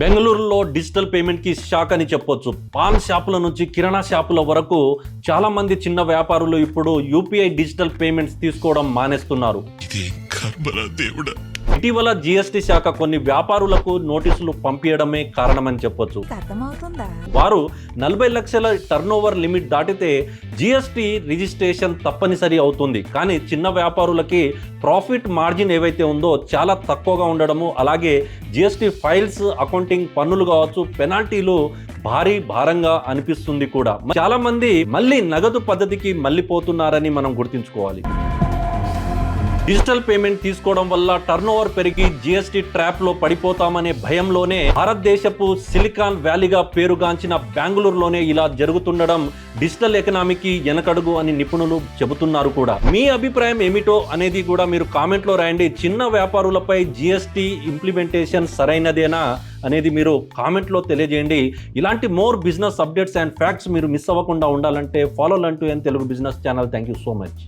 బెంగళూరులో digital పేమెంట్కి shock అని చెప్పొచ్చు. పాన్ షాపుల నుంచి కిరాణా షాపుల వరకు చాలామంది చిన్న వ్యాపారులు ఇప్పుడు యూపీఐ డిజిటల్ పేమెంట్స్ తీసుకోవడం మానేస్తున్నారు. దేవుడా. ఇటీవల జిఎస్టి శాఖ కొన్ని వ్యాపారులకు నోటీసులు పంపించడమే కారణమని చెప్పొచ్చు. వారు నలభై లక్షల టర్నోవర్ లిమిట్ దాటితే జిఎస్టి రిజిస్ట్రేషన్ తప్పనిసరి అవుతుంది. కానీ చిన్న వ్యాపారులకి ప్రాఫిట్ మార్జిన్ ఏవైతే ఉందో చాలా తక్కువగా ఉండడము అలాగే జిఎస్టి ఫైల్స్ అకౌంటింగ్ పన్నులు కావచ్చు పెనాల్టీలు భారీ భారంగా అనిపిస్తుంది కూడా. చాలా మంది మళ్ళీ నగదు పద్ధతికి మళ్ళీపోతున్నారని మనం గుర్తుంచుకోవాలి. డిజిటల్ పేమెంట్ తీసుకోవడం వల్ల టర్న్ ఓవర్ పెరిగి జిఎస్టీ ట్రాప్లో పడిపోతామనే భయంలోనే భారతదేశపు సిలికాన్ వ్యాలీగా పేరుగాంచిన బెంగళూరులోనే ఇలా జరుగుతుండడం డిజిటల్ ఎకనామీకి వెనకడుగు అని నిపుణులు చెబుతున్నారు కూడా. మీ అభిప్రాయం ఏమిటో అనేది కూడా మీరు కామెంట్లో రాయండి. చిన్న వ్యాపారులపై జిఎస్టి ఇంప్లిమెంటేషన్ సరైనదేనా అనేది మీరు కామెంట్లో తెలియజేయండి. ఇలాంటి more business updates and facts మీరు మిస్ అవ్వకుండా ఉండాలంటే follow లంటూ N Telugu business channel. Thank you so much.